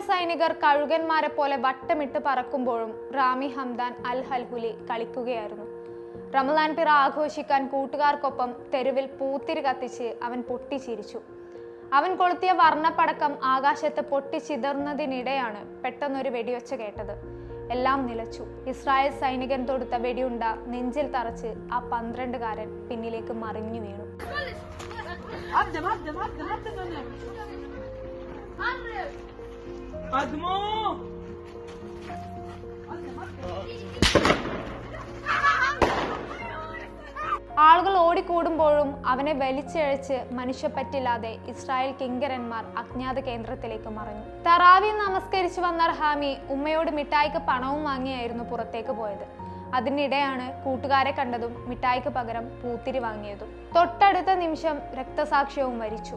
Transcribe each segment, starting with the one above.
സൈനികർ കഴുകന്മാരെ പോലെ വട്ടമിട്ട് പറക്കുമ്പോഴും റാമി ഹംദാൻ അൽ ഹൽഹുലി കളിക്കുകയായിരുന്നു. റമദാൻ പിറ ആഘോഷിക്കാൻ കൂട്ടുകാർക്കൊപ്പം തെരുവിൽ പൂത്തിരി കത്തിച്ച് അവൻ പൊട്ടിച്ചിരിച്ചു. അവൻ കൊളുത്തിയ വർണപ്പടക്കം ആകാശത്ത് പൊട്ടിച്ചിതറുന്നതിനിടെയാണ് പെട്ടെന്നൊരു വെടിയൊച്ച കേട്ടത്. എല്ലാം നിലച്ചു. ഇസ്രായേൽ സൈനികൻ തൊടുത്ത വെടിയുണ്ട നെഞ്ചിൽ തറച്ച് ആ പന്ത്രണ്ടുകാരൻ പിന്നിലേക്ക് മറിഞ്ഞു വീണു. ആളുകൾ ഓടിക്കൂടുമ്പോഴും അവനെ വലിച്ചഴച്ച് മനുഷ്യപ്പറ്റില്ലാതെ ഇസ്രായേൽ കിങ്കരന്മാർ അജ്ഞാത കേന്ദ്രത്തിലേക്ക് മറഞ്ഞു. തറാവി നമസ്കരിച്ചു വന്ന ഹാമി ഉമ്മയോട് മിഠായിക്ക് പണവും വാങ്ങിയായിരുന്നു പുറത്തേക്ക് പോയത്. അതിനിടെയാണ് കൂട്ടുകാരെ കണ്ടതും മിഠായിക്ക് പകരം പൂത്തിരി വാങ്ങിയതും. തൊട്ടടുത്ത നിമിഷം രക്തസാക്ഷ്യവും വരിച്ചു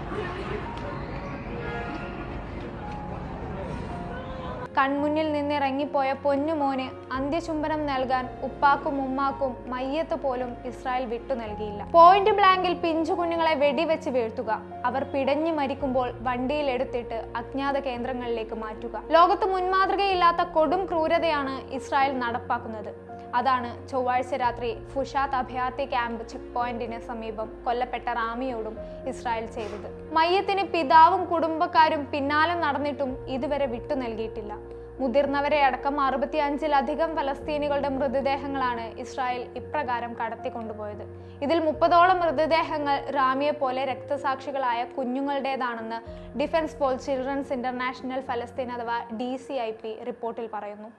കൺമുന്നിൽ നിന്നിറങ്ങിപ്പോയ പൊന്നുമോന് അന്ത്യചുംബനം നൽകാൻ ഉപ്പാക്കും ഉമ്മാക്കും മയ്യത്ത് പോലും ഇസ്രായേൽ വിട്ടു നൽകിയില്ല. പോയിന്റ് ബ്ലാങ്കിൽ പിഞ്ചു കുഞ്ഞുങ്ങളെ വെടിവെച്ച് വീഴ്ത്തുക അവർ പിടഞ്ഞു മരിക്കുമ്പോൾ വണ്ടിയിൽ എടുത്തിട്ട് അജ്ഞാത കേന്ദ്രങ്ങളിലേക്ക് മാറ്റുക. ലോകത്ത് മുൻമാതൃകയില്ലാത്ത കൊടും ക്രൂരതയാണ് ഇസ്രായേൽ നടപ്പാക്കുന്നത്. അതാണ് ചൊവ്വാഴ്ച രാത്രി ഫുഷാത്ത് അഭയാർത്ഥി ക്യാമ്പ് ചെക്ക് പോയിന്റിന് സമീപം കൊല്ലപ്പെട്ട റാമിയോടും ഇസ്രായേൽ ചെയ്തത്. മയ്യത്തിന് പിതാവും കുടുംബക്കാരും പിന്നാലെ നടന്നിട്ടും ഇതുവരെ വിട്ടു നൽകിയിട്ടില്ല. മുതിർന്നവരെ അടക്കം അറുപത്തിയഞ്ചിലധികം ഫലസ്തീനികളുടെ മൃതദേഹങ്ങളാണ് ഇസ്രായേൽ ഇപ്രകാരം കടത്തിക്കൊണ്ടുപോയത്. ഇതിൽ മുപ്പതോളം മൃതദേഹങ്ങൾ റാമിയെ പോലെ രക്തസാക്ഷികളായ കുഞ്ഞുങ്ങളുടേതാണെന്ന് defence for children's international Palestine അഥവാ ഡി റിപ്പോർട്ടിൽ പറയുന്നു.